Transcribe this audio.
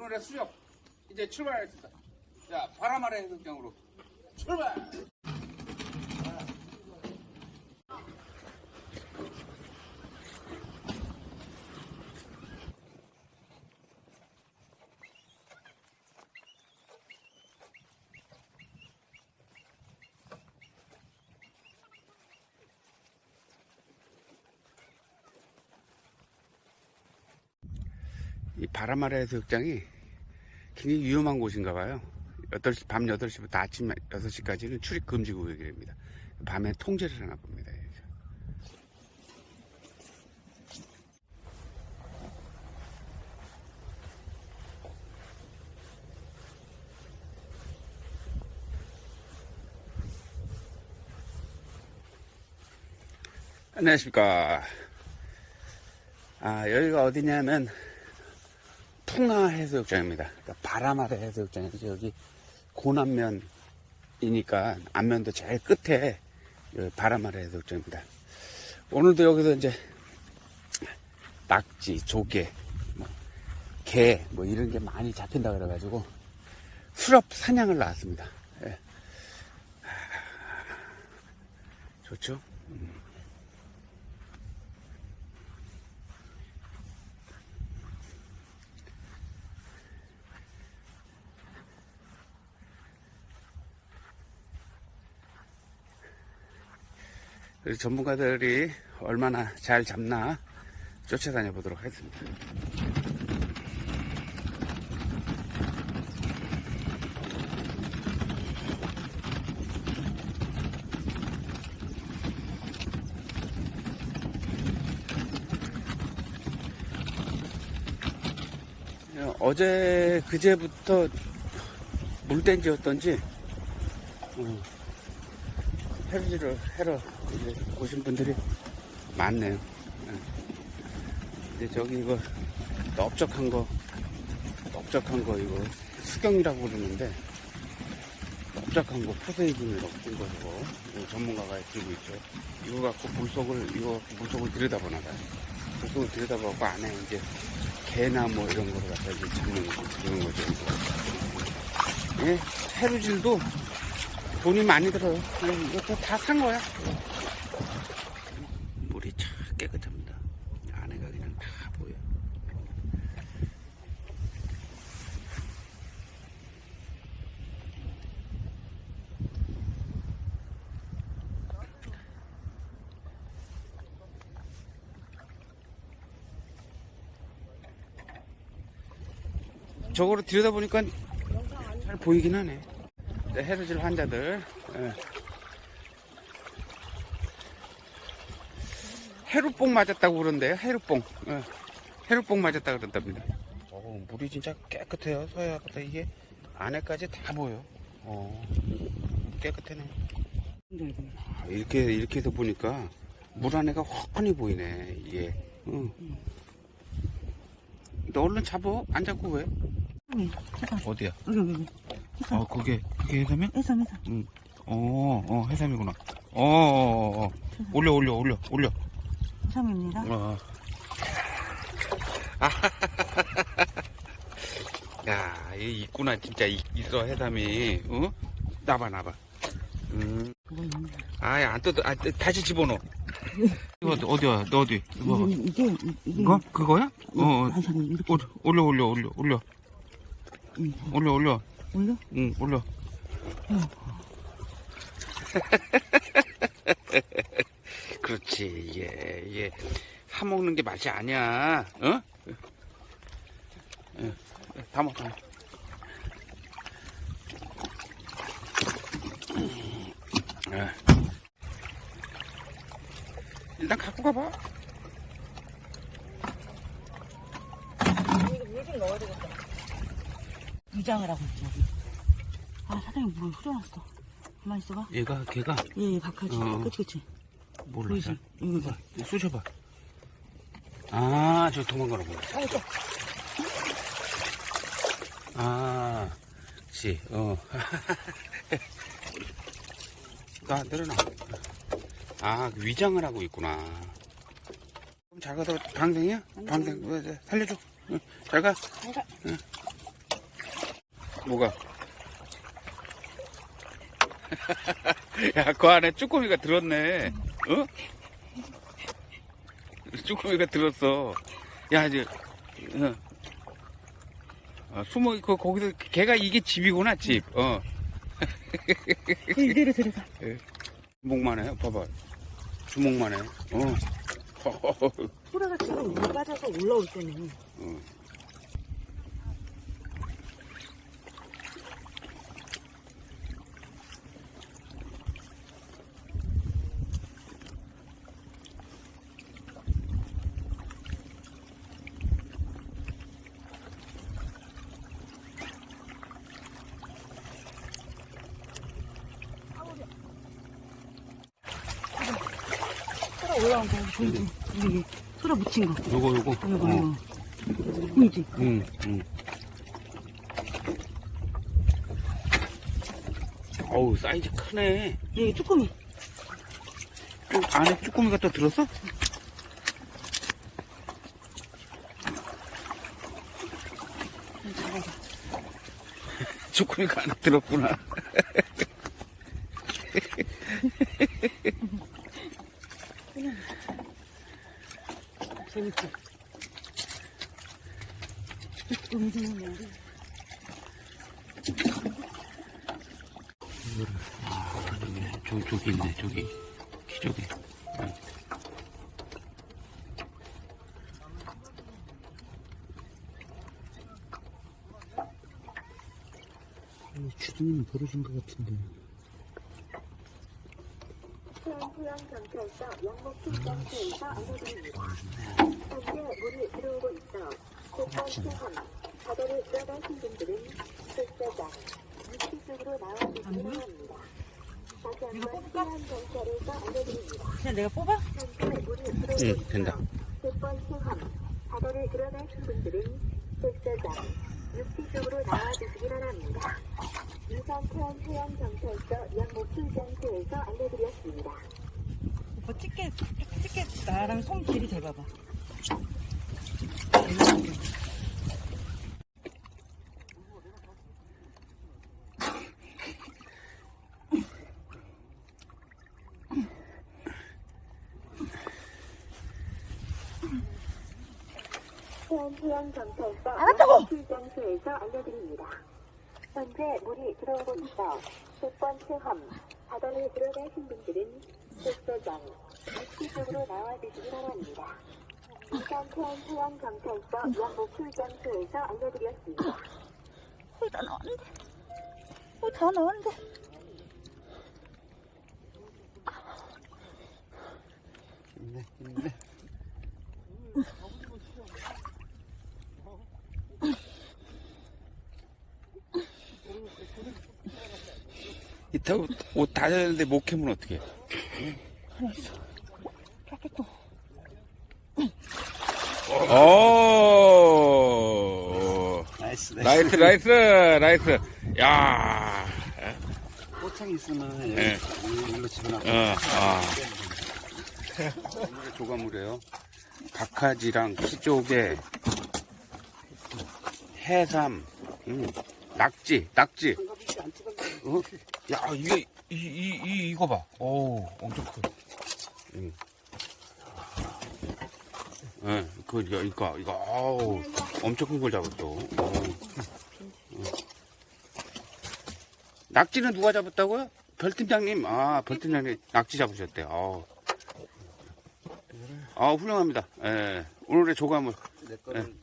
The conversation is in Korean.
오늘의 수렵 이제 출발하겠습니다. 자, 바람 아래 해수욕장으로 출발! 이 바람 아래 해수욕장이 굉장히 위험한 곳인가 봐요. 8시, 밤 8시부터 아침 6시까지는 출입 금지 구역입니다. 밤에 통제를 하나 봅니다. 안녕하십니까. 아, 여기가 어디냐면, 풍화 해수욕장입니다. 그러니까 바람 아래 해수욕장이죠. 여기 고남면이니까 안면도 제일 끝에 여기 바람 아래 해수욕장입니다. 오늘도 여기서 이제 낙지, 조개, 뭐, 게, 뭐 이런 게 많이 잡힌다 그래가지고 수렵 사냥을 나왔습니다. 예. 좋죠? 전문가들이 얼마나 잘 잡나 쫓아다녀 보도록 하겠습니다. 어제 그제부터 물댄지였던지 어, 해루지를 해러 오신 분들이 많네요. 예. 이제 저기 이거 넓적한 거, 넓적한 거 이거 수경이라고 그러는데 넓적한 거 포세이븐을 넣은 거고 전문가가 들고 있죠. 이거 갖고 물속을 이거 물속을 들여다보나 봐요. 물속을 들여다보고 안에 이제 개나 뭐 이런 거를 갖다 이제 잡는 거 그런 거죠. 예, 해루질도 돈이 많이 들어요. 네, 이것도 다 산 거야. 물이 참 깨끗합니다. 안에가 그냥 다 보여. 저거로 들여다보니까 잘 보이긴 하네. 네, 해루질 환자들. 예. 해루뽕 맞았다고 그러는데요, 해루뽕. 예. 해루뽕 맞았다 그런답니다. 어, 물이 진짜 깨끗해요, 서해바다 이게 안에까지 다 보여. 어, 깨끗하네. 아, 이렇게, 이렇게 해서 보니까 물 안에가 훤히 보이네, 이게. 응. 너 얼른 잡어. 안 잡고 왜? 응. 어디야? 여기, 여기. 어, 그게, 그게 해삼이야? 해삼, 해삼. 응. 어, 어, 해삼이구나. 어, 어, 어. 올려, 올려, 올려, 올려. 해삼입니다. 어. 야, 이 있구나, 진짜 있, 있어, 해삼이. 어? 나봐, 나봐. 음. 있네. 아예 안 뜯어, 아, 뜨- 다시 집어넣어. 이거 어디, 어디야, 너 어디? 이거 봐. 이게, 이게, 이- 이게. 이거? 그거야? 어, 어. 이렇게. 올려, 올려, 올려, 올려, 올려. 응. 올려, 올려. 응, 올려. 응. 그렇지, 이게, 이게, 사먹는 게 맛이 아니야, 어? 응, 담아, 담아. 예. 일단 갖고 가봐. 물좀 넣어야 되겠다. 위장을 하고 여기. 아, 사장님 물을 흐려놨어. 가만 있어봐. 얘가, 걔가, 예, 예, 박하지. 어. 그치, 그치. 몰라. 보이지? 이거 봐. 이거 쑤셔봐. 아, 저 도망가나 보네. 아, 저. 아, 그치, 어. 나, 내려놔. 아, 그 위장을 하고 있구나. 그럼 잘 가다, 방생이야? 방생, 왜, 왜, 살려줘. 응, 잘 가. 잘 가. 응. 뭐가? 야, 그 안에 쭈꾸미가 들었네. 어? 쭈꾸미가 들었어. 야, 이제, 어. 아, 숨어, 그, 거기서, 걔가 이게 집이구나, 집. 어. 그 이대로 들어가. 주먹만 해, 봐봐. 주먹만 해. 어. 소라가 지금 물 빠져서 올라올 때는 어. 올라온 거 보이지? 여기 소라 묻힌 거. 요거, 요거. 이거 어. 이거. 보이지? 응, 응. 어우, 사이즈 크네. 여기 쭈꾸미. 좀 안에 쭈꾸미가 또 들었어? 쭈꾸미가 안에 들었구나. 재밌지? 거. 저기, 저기 저기. 저기. 주둥이는 벌어진 것 같은데. 해양경찰서 영목필장소에서 알려드립니다. 현재 물이 들어오고 있어 곧번 수함, 바다를 들어가신 분들은 흑사장, 육지 쪽으로 나와 주시기 바랍니다. 다시 한번 해양경찰에서 알려드립니다. 그냥 내가 뽑아? 현재 물이 들어오고 응, 된다. 곧번 수함, 바다를 들어가신 분들은 흑사장, 육지 쪽으로 나와 주시기 바랍니다. 이상 태안 해양경찰서 영목필장소에서 알려드렸습니다. 오빠 찍게, 찍게 나랑 손 길이 대봐봐. 해양경찰서 알았다고! 출장소에서 알려드립니다. 현재 물이 들어오고 있어 첫 번째 함, 바다에 들어가신 분들은 속도장, 육지 쪽으로 나와주시기 바랍니다. 이상 태안 해양경찰서 영목 출장소에서 알려드렸습니다. 어, 다 나왔는데. 어, 다 나왔는데. 있네, 있네. 이따 옷다 젖었는데 못 캐면 어떡해? 하나 있어. 깎겠고. 오! 나이스, 나이스, 나이스, 나이스. 야 꽃창 있으면 네. 여기 일로 집어넣고. 어, 아. 조과물이에요. 박하지랑 키조개, 해삼, 음, 낙지, 낙지. 어? 야, 이게, 이, 이, 이, 이거 봐. 오, 엄청 크. 음. 예, 그, 이거, 이거, 이거, 아우, 엄청 큰 걸 잡았어. 어우. 어. 낙지는 누가 잡았다고요? 별팀장님, 아, 별팀장님 낙지 잡으셨대 요. 아우. 아, 훌륭합니다. 예, 오늘의 조과물. 내 거는